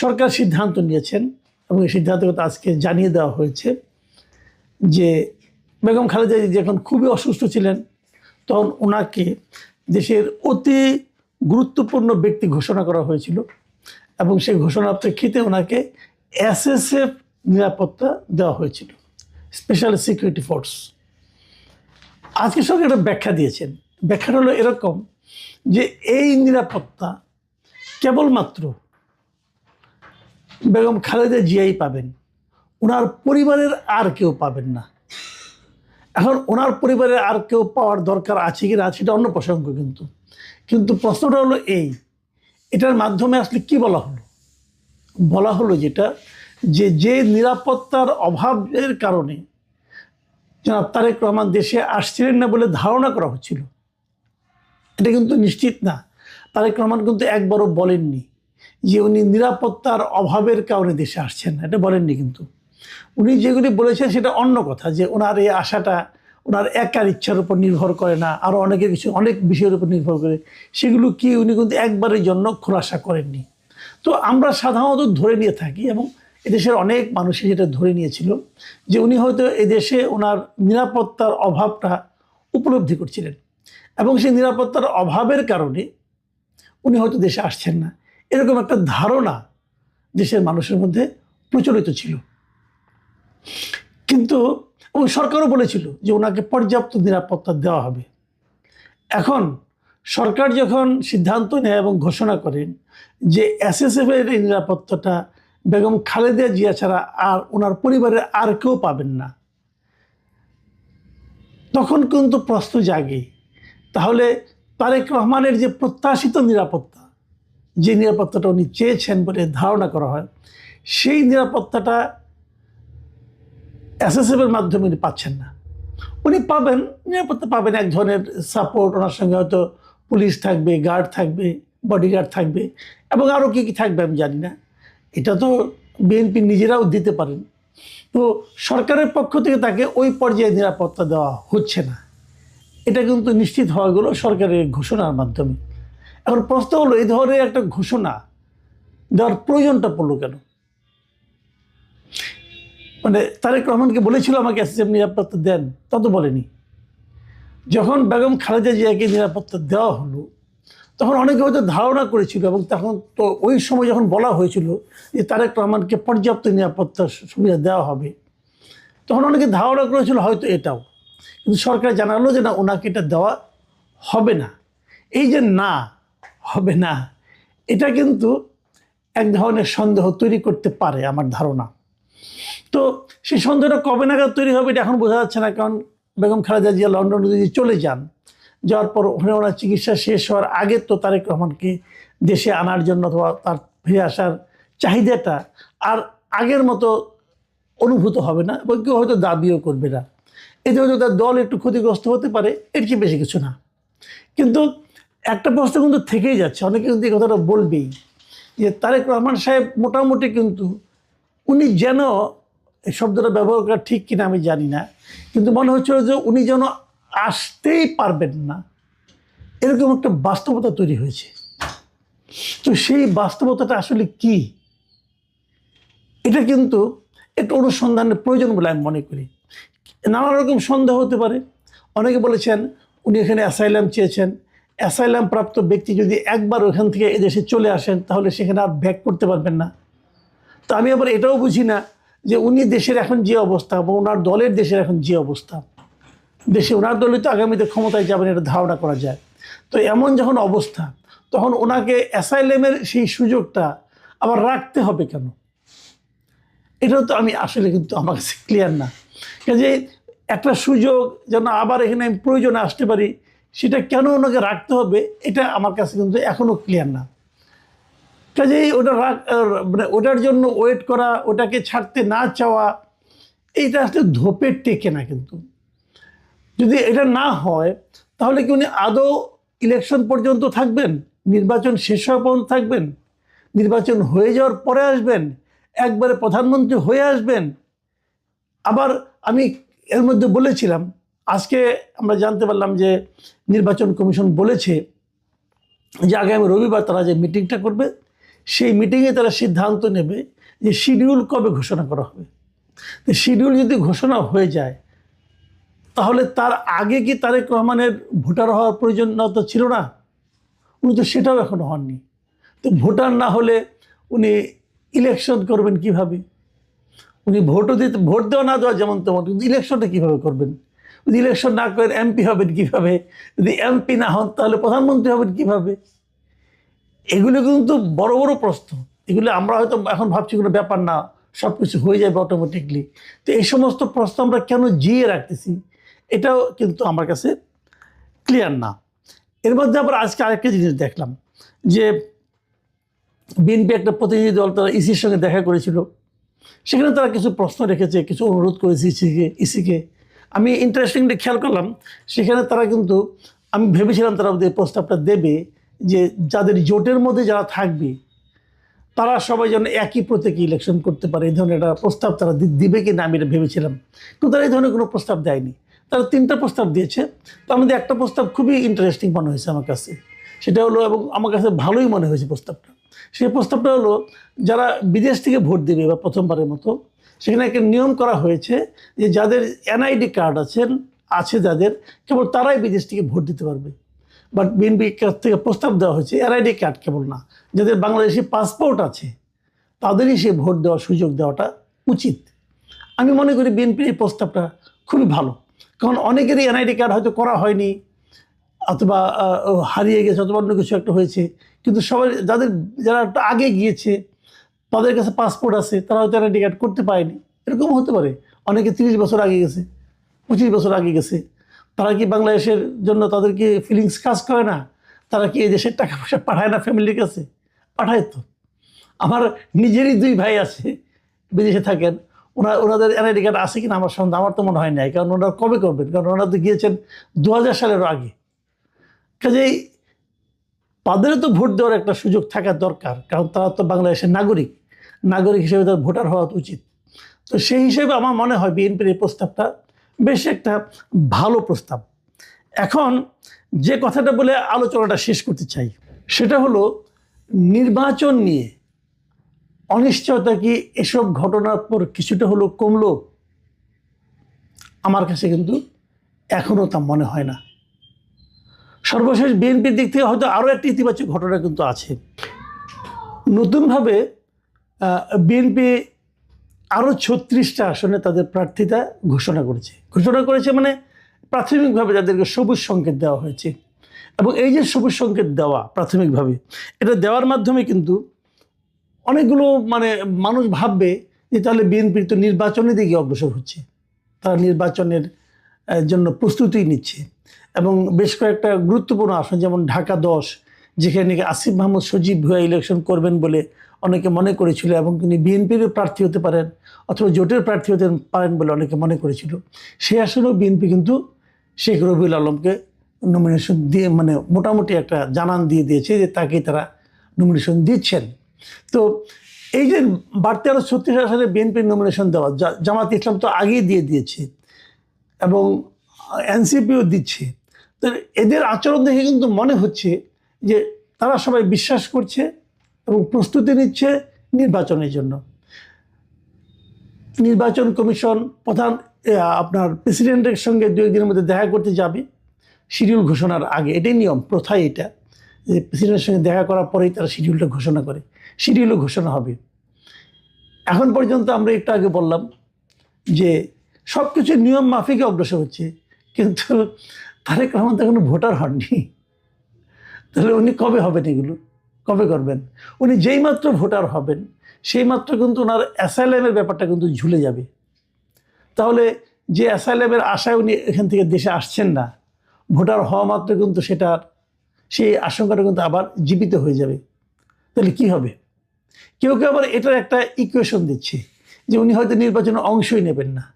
সরকার সিদ্ধান্ত নিয়েছেন এবং এই সিদ্ধান্ত কথা আজকে জানিয়ে দেওয়া হয়েছে যে বেগম খালেদা যখন খুবই অসুস্থ ছিলেন, তখন ওনাকে দেশের অতি গুরুত্বপূর্ণ ব্যক্তি ঘোষণা করা হয়েছিল এবং সেই ঘোষণার প্রেক্ষিতে ওনাকে এসএসএফ নিরাপত্তা দেওয়া হয়েছিল স্পেশাল সিকিউরিটি ফোর্স আজকে সরকার একটা ব্যাখ্যা দিয়েছেন। ব্যাখ্যাটা হলো এরকম যে এই নিরাপত্তা কেবলমাত্র বেগম খালেদা জিয়াই পাবেন। ওনার পরিবারের আর কেউ পাবেন না। এখন ওনার পরিবারের আর কেউ পাওয়ার দরকার আছে কি না সেটা অন্য প্রসঙ্গ কিন্তু। কিন্তু প্রশ্নটা হলো এই, এটার মাধ্যমে আসলে কি বলা হলো? বলা হলো যেটা, যে যে নিরাপত্তার অভাবের কারণে জনাব তারেক রহমান দেশে আসছিলেন না বলে ধারণা করা হচ্ছিল। এটা কিন্তু নিশ্চিত না। তারেক রহমান কিন্তু একবারও বলেননি। যে উনি নিরাপত্তার অভাবের কারণে দেশে আসছেন এটা বলেননি কিন্তু। উনি যেগুলি বলেছেন সেটা অন্য কথা, যে ওনার এই আশাটা ওনার একার ইচ্ছার উপর নির্ভর করে না আরও অনেকের কিছু, অনেক বিষয়ের উপর নির্ভর করে। সেগুলো কি উনি কিন্তু একবারের জন্য খোলাসা করেননি। তো আমরা সাধারণত ধরে নিয়ে থাকি এবং এদেশের অনেক মানুষই যেটা ধরে নিয়েছিল, যে উনি হয়তো এদেশে ওনার নিরাপত্তার অভাবটা উপলব্ধি করছিলেন এবং সেই নিরাপত্তার অভাবের কারণে উনি হয়তো দেশে আসছেন না। এরকম একটা ধারণা দেশের মানুষের মধ্যে প্রচলিত ছিল। কিন্তু এবং সরকারও বলেছিল যে ওনাকে পর্যাপ্ত নিরাপত্তা দেওয়া হবে। এখন সরকার যখন সিদ্ধান্ত নেয় এবং ঘোষণা করেন যে এসএসএফ এর এই নিরাপত্তাটা বেগম খালেদা জিয়া ছাড়া আর ওনার পরিবারের আর কেউ পাবেন না। তখন কিন্তু প্রশ্ন জাগে, তাহলে তারেক রহমানের যে প্রত্যাশিত নিরাপত্তা যে নিরাপত্তাটা উনি চেয়েছেন বলে ধারণা করা হয়, সেই নিরাপত্তাটা এসএসএফের মাধ্যমে উনি পাচ্ছেন না। উনি পাবেন, নিরাপত্তা পাবেন এক ধরনের সাপোর্ট ওনার সঙ্গে হয়তো পুলিশ থাকবে গার্ড থাকবে বডিগার্ড থাকবে এবং আরও কী কী থাকবে আমি জানি না। এটা তো বিএনপি নিজেরাও দিতে পারেন। তো সরকারের পক্ষ থেকে তাকে ওই পর্যায়ে নিরাপত্তা দেওয়া হচ্ছে না। এটা কিন্তু নিশ্চিত হওয়া গেল সরকারের ঘোষণার মাধ্যমে। এখন প্রশ্ন হলো, এই ধরনের একটা ঘোষণা দেওয়ার প্রয়োজনটা পড়ল কেন? মানে তারেক রহমানকে বলেছিল আমাকে এসএসএফ নিরাপত্তা দেন, তা তো বলেনি। যখন বেগম খালেদা জিয়াকে নিরাপত্তা দেওয়া হলো, তখন অনেকে হয়তো ধারণা করেছিল এবং তখন তো ওই সময় যখন বলা হয়েছিল যে তারেক রহমানকে পর্যাপ্ত নিরাপত্তা সুবিধা দেওয়া হবে, তখন অনেকে ধারণা করেছিল হয়তো এটাও। কিন্তু সরকার জানালো যে না, ওনাকে এটা দেওয়া হবে না। এই যে না হবে না। এটা কিন্তু এক ধরনের সন্দেহ তৈরি করতে পারে আমার ধারণা। তো সেই সন্দেহটা কবে নাগাদ তৈরি হবে এটা এখন বোঝা যাচ্ছে না, কারণ বেগম খালেদা জিয়া লন্ডনে যদি চলে যান, যাওয়ার পর ওখানে ওনার চিকিৎসা শেষ হওয়ার আগে তো তারেক রহমানকে দেশে আনার জন্য অথবা তার ফিরে আসার চাহিদাটা আর আগের মতো অনুভূত হবে না এবং কেউ হয়তো দাবিও করবে না। এতে হয়তো তার দল একটু ক্ষতিগ্রস্ত হতে পারে, এর চেয়ে বেশি কিছু না। কিন্তু একটা প্রশ্ন কিন্তু থেকেই যাচ্ছে। অনেকে কিন্তু এই কথাটা বলবেই। যে তারেক রহমান সাহেব মোটামুটি কিন্তু উনি যেন এই শব্দটা ব্যবহার করা ঠিক কিনা আমি জানি না। কিন্তু মনে হচ্ছিল যে উনি যেন আসতেই পারবেন না। এরকম একটা বাস্তবতা তৈরি হয়েছে। তো সেই বাস্তবতাটা আসলে কি? এটা কিন্তু একটু অনুসন্ধানের প্রয়োজন বলে আমি মনে করি। নানা রকম সন্দেহ হতে পারে। অনেকে বলেছেন, উনি এখানে অ্যাসাইলাম চেয়েছেন। অ্যাসাইলাম প্রাপ্ত ব্যক্তি যদি একবার ওখান থেকে এদেশে চলে আসেন, তাহলে সেখানে আর ব্যাক করতে পারবেন না। তো আমি আবার এটাও বুঝি না যে উনি দেশের এখন যে অবস্থা বা ওনার দলের দেশের এখন যে অবস্থা। দেশে ওনার দলই তো আগামীতে ক্ষমতায় যাবেন, এটা ধারণা করা যায়। তো এমন যখন অবস্থা, তখন ওনাকে অ্যাসাইলেমের সেই সুযোগটা আবার রাখতে হবে কেন? এটাও তো আমি আসলে কিন্তু আমার কাছে ক্লিয়ার না। কাজে একটা সুযোগ যেন আবার এখানে আমি প্রয়োজনে আসতে পারি সেটা কেন ওনাকে রাখতে হবে, এটা আমার কাছে কিন্তু এখনও ক্লিয়ার না। কাজেই ওটা রাখ মানে ওটার জন্য ওয়েট করা, ওটাকে ছাড়তে না চাওয়া, এইটা আসলে ধোপের টেকে না কিন্তু। যদি এটা না হয়, তাহলে কি উনি আদৌ ইলেকশন পর্যন্ত থাকবেন? নির্বাচন শেষ হওয়া পর্যন্ত থাকবেন? নির্বাচন হয়ে যাওয়ার পরে আসবেন? একবারে প্রধানমন্ত্রী হয়ে আসবেন? আবার আমি এর মধ্যে বলেছিলাম আজকে আমরা জানতে পারলাম যে নির্বাচন কমিশন বলেছে যে আগামী রবিবার তারা যে মিটিংটা করবে, সেই মিটিংয়ে তারা সিদ্ধান্ত নেবে যে শিডিউল কবে ঘোষণা করা হবে। তো শিডিউল যদি ঘোষণা হয়ে যায়, তাহলে তার আগে কি তারেক রহমানের ভোটার হওয়ার প্রয়োজনীয়তা ছিল না? উনি তো সেটাও এখনও হননি। তো ভোটার না হলে উনি ইলেকশন করবেন কীভাবে? উনি ভোটও দিতে, ভোট দেওয়া না দেওয়া যেমন তেমন, কিন্তু ইলেকশনটা কীভাবে করবেন? যদি ইলেকশন না করেন এমপি হবেন কীভাবে? যদি এমপি না হন, তাহলে প্রধানমন্ত্রী হবেন কীভাবে? এগুলো কিন্তু বড় বড় প্রশ্ন। এগুলো আমরা হয়তো এখন ভাবছি কোনো ব্যাপার না সব কিছু হয়ে যাবে অটোমেটিকলি তো এই সমস্ত প্রশ্ন আমরা কেন জিয়ে রাখতেছি, এটাও কিন্তু আমার কাছে ক্লিয়ার না। এর মধ্যে আবার আজকে আরেকটা জিনিস দেখলাম, যে বিএনপি একটা প্রতিনিধি দল তারা ইসির সঙ্গে দেখা করেছিল। সেখানে তারা কিছু প্রশ্ন রেখেছে, কিছু অনুরোধ করেছে ইসিকে ইসিকে আমি ইন্টারেস্টিংলি খেয়াল করলাম, সেখানে তারা কিন্তু, আমি ভেবেছিলাম তারা ওদের প্রস্তাবটা দেবে যে যাদের জোটের মধ্যে যারা থাকবে, তারা সবাই যেন একই প্রতীকে ইলেকশন করতে পারে, এই ধরনের একটা প্রস্তাব তারা দিবে কি না আমি এটা ভেবেছিলাম। কিন্তু তারা এই ধরনের কোনো প্রস্তাব দেয়নি। তারা তিনটা প্রস্তাব দিয়েছে। তার মধ্যে একটা প্রস্তাব খুবই ইন্টারেস্টিং মনে হয়েছে আমার কাছে। সেটা হলো এবং আমার কাছে ভালোই মনে হয়েছে প্রস্তাবটা। সেই প্রস্তাবটা হলো, যারা বিদেশ থেকে ভোট দেবে বা প্রথমবারের মতো সেখানে একটা নিয়ম করা হয়েছে যে যাদের এনআইডি কার্ড আছেন আছে যাদের, কেবল তারাই বিদেশ থেকে ভোট দিতে পারবে। বাট বিএনপির কাছ থেকে প্রস্তাব দেওয়া হয়েছে, এনআইডি কার্ড কেবল না। যাদের বাংলাদেশি পাসপোর্ট আছে, তাদেরই সে ভোট দেওয়ার সুযোগ দেওয়াটা উচিত। আমি মনে করি বিএনপির এই প্রস্তাবটা খুবই ভালো। কারণ অনেকেরই এনআইডি কার্ড হয়তো করা হয়নি, অথবা হারিয়ে গেছে, অথবা অন্য কিছু একটা হয়েছে। কিন্তু সবাই, যাদের, যারা আগে গিয়েছে তাদের কাছে পাসপোর্ট আছে, তারা হয়তো এনআইডি কার্ড করতে পারেনি। এরকম হতে পারে। অনেকে তিরিশ বছর আগে গেছে, পঁচিশ বছর আগে গেছে। তারা কি বাংলাদেশের জন্য তাদেরকে ফিলিংস কাজ করে না? তারা কি এই দেশের টাকা পয়সা পাঠায় না ফ্যামিলির কাছে? পাঠায় তো। আমার নিজেরই দুই ভাই আছে, বিদেশে থাকেন। ওনা, ওনাদের এনআইডি কার্ড আছে কিনা আমার সন্দেহ, আমার তো মনে হয় নাই। কারণ ওনারা কবে করবেন? কারণ ওনারা তো গিয়েছেন দু হাজার সালেরও আগে। কাজেই তাদেরও তো ভোট দেওয়ার একটা সুযোগ থাকা দরকার, কারণ তারা তো বাংলাদেশের নাগরিক। নাগরিক হিসেবে তার ভোটার হওয়া উচিত। তো সেই হিসেবে আমার মনে হয় বিএনপির এই প্রস্তাবটা বেশ একটা ভালো প্রস্তাব। এখন যে কথাটা বলে আলোচনাটা শেষ করতে চাই, সেটা হলো নির্বাচন নিয়ে অনিশ্চয়তা কি এসব ঘটনার পর কিছুটা হলো কমলো? আমার কাছে কিন্তু এখনও তা মনে হয় না। সর্বশেষ বিএনপির দিক থেকে হয়তো আরও একটি ইতিবাচক ঘটনা কিন্তু আছে। নতুনভাবে বিএনপি আরও ছত্রিশটা আসনে তাদের প্রার্থিতা ঘোষণা করেছে। ঘোষণা করেছে মানে প্রাথমিকভাবে তাদেরকে সবুজ সংকেত দেওয়া হয়েছে। এবং এই যে সবুজ সংকেত দেওয়া প্রাথমিকভাবে, এটা দেওয়ার মাধ্যমে কিন্তু অনেকগুলো মানে মানুষ ভাববে যে তাহলে বিএনপির তো নির্বাচনের দিকে অগ্রসর হচ্ছে। তারা নির্বাচনের জন্য প্রস্তুতি নিচ্ছে। এবং বেশ কয়েকটা গুরুত্বপূর্ণ আসন যেমন ঢাকা দশ যেখানে আসিফ মাহমুদ সজীব ভুয়া ইলেকশন করবেন বলে অনেকে মনে করেছিল এবং তিনি বিএনপিরও প্রার্থী হতে পারেন অথবা জোটের প্রার্থী হতে পারেন বলে অনেকে মনে করেছিল। সেই আসনেও বিএনপি কিন্তু শেখ রবিউল আলমকে নমিনেশন দিয়ে মানে মোটামুটি একটা জানান দিয়ে দিয়েছে যে তাকে তারা নমিনেশন দিচ্ছেন। তো এই যে বাড়তি আরও ছত্রিশ আসনে বিএনপির নমিনেশন দেওয়া জামাত ইসলাম তো আগেই দিয়ে দিয়েছে এবং এনসিপিও দিচ্ছে। তো এদের আচরণ দেখে কিন্তু মনে হচ্ছে যে তারা সবাই বিশ্বাস করছে এবং প্রস্তুতি নিচ্ছে নির্বাচনের জন্য। নির্বাচন কমিশন প্রধান আপনার প্রেসিডেন্টের সঙ্গে দু একদিনের মধ্যে দেখা করতে যাবে শিডিউল ঘোষণার আগে। এটাই নিয়ম, প্রথাই এটা। যে প্রেসিডেন্টের সঙ্গে দেখা করার পরেই তারা শিডিউলটা ঘোষণা করে। শিডিউলও ঘোষণা হবে। এখন পর্যন্ত আমরা একটু আগে বললাম যে সব কিছু নিয়ম মাফিকে অগ্রসর হচ্ছে, কিন্তু তারেক রহমান তো এখনও ভোটার হননি। তাহলে উনি কবে হবেন এগুলো? কবে করবেন? উনি যেই মাত্র ভোটার হবেন, সেই মাত্র কিন্তু ওনার অ্যাসাইলামের ব্যাপারটা কিন্তু ঝুলে যাবে। তাহলে যে অ্যাসাইলামের আশায় উনি এখান থেকে দেশে আসছেন না, ভোটার হওয়া মাত্র কিন্তু সেটার সেই আশঙ্কাটা কিন্তু আবার জীবিত হয়ে যাবে। তাহলে কি হবে? কেউ কেউ আবার এটার একটা ইকুয়েশন দিচ্ছে যে উনি হয়তো নির্বাচনে অংশই নেবেন না।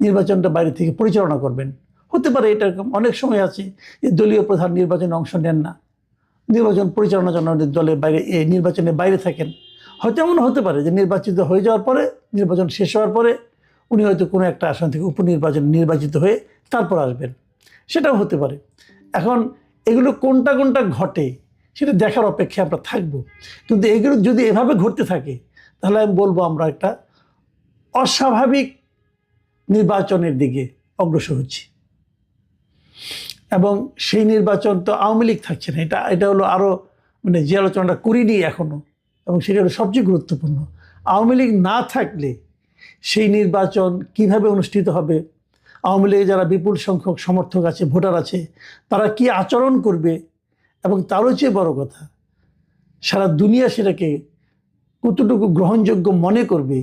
নির্বাচনটা বাইরে থেকে পরিচালনা করবেন। হতে পারে এটা অনেক সময় আছে যে দলীয় প্রধান নির্বাচনে অংশ নেন না। নির্বাচন পরিচালনার জন্য দলের বাইরে এ, নির্বাচনের বাইরে থাকেন। হয়তো এমন হতে পারে যে নির্বাচিত হয়ে যাওয়ার পরে নির্বাচন শেষ হওয়ার পরে উনি হয়তো কোনো একটা আসন থেকে উপনির্বাচন নির্বাচিত হয়ে তারপর আসবেন। সেটাও হতে পারে। এখন এগুলো কোনটা কোনটা ঘটে সেটা দেখার অপেক্ষায় আমরা থাকব। কিন্তু এগুলো যদি এভাবে ঘটতে থাকে তাহলে আমি বলব আমরা একটা অস্বাভাবিক নির্বাচনের দিকে অগ্রসর হচ্ছি। এবং সেই নির্বাচন তো আওয়ামী লীগ থাকছে না। এটা এটা হলো আরও মানে যে আলোচনাটা করিনি এখনও এবং সেটা হলো সবচেয়ে গুরুত্বপূর্ণ। আওয়ামী লীগ না থাকলে সেই নির্বাচন কীভাবে অনুষ্ঠিত হবে? আওয়ামী লীগের যারা বিপুল সংখ্যক সমর্থক আছে, ভোটার আছে, তারা কি আচরণ করবে? এবং তারও চেয়ে বড় কথা, সারা দুনিয়া সেটাকে কতটুকু গ্রহণযোগ্য মনে করবে?